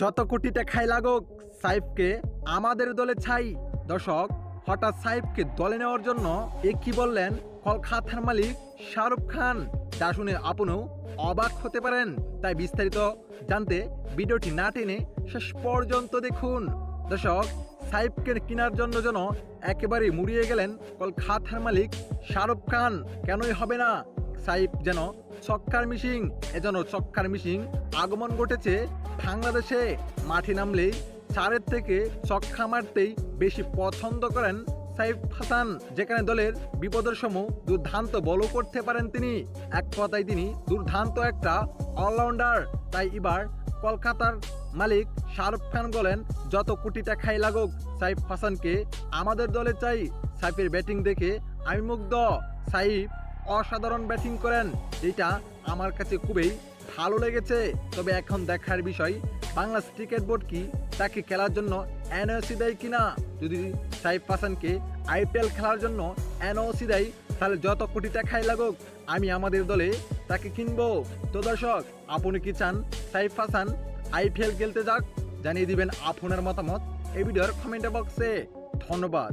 যত কোটি টাকাই লাগুক, সাইফকে আমাদের দলে ছাই। দর্শক, হঠাৎ সাইফকে দলে নেওয়ার জন্য এ কি বললেন কলকাতার মালিক শাহরুখ খান? যা শুনে আপনিও অবাক হতে পারেন। তাই বিস্তারিত জানতে ভিডিওটি না টেনে শেষ পর্যন্ত দেখুন। দর্শক, সাইফকে কেনার জন্য যেন একেবারে মুড়িয়ে গেলেন কলকাতার মালিক শাহরুখ খান, কেনই হবে না? সাইফ যেন চক্কার মিশিং এজন্য চক্কার মিশিং আগমন ঘটেছে বাংলাদেশে মাঠে নামলেই চারের থেকে চক্কা মারতেই বেশি পছন্দ করেন সাইফ হাসান। যেখানে দলের বিপদের সমূহ দুর্ধান্ত বলও করতে পারেন তিনি। এক কথায় তিনি দুর্দান্ত একটা অলরাউন্ডার তাই এবার কলকাতার মালিক শাহরুখ খান বলেন, যত কোটি টাকাই লাগুক, সাইফ হাসানকে আমাদের দলে চাই। সাইফের ব্যাটিং দেখে আমি মুগ্ধ। সাইফ অসাধারণ ব্যাটিং করেন। এটা আমার কাছে খুবই ভালো লেগেছে, তবে এখন দেখার বিষয় বাংলাদেশ ক্রিকেট বোর্ড কি তাকে খেলার জন্য এনওসি দেয় কিনা? যদি সাইফ হাসানকে আইপিএল খেলার জন্য এনওসি দেয়, তাহলে যত কোটি টাকাই লাগুক, আমি আমাদের দলে তাকে কিনবো। তো দর্শক, আপনি কি চান সাইফ হাসান আইপিএল খেলতে যাক? জানিয়ে দিবেন আপনার মতামত এই ভিডিওর কমেন্ট বক্সে। ধন্যবাদ।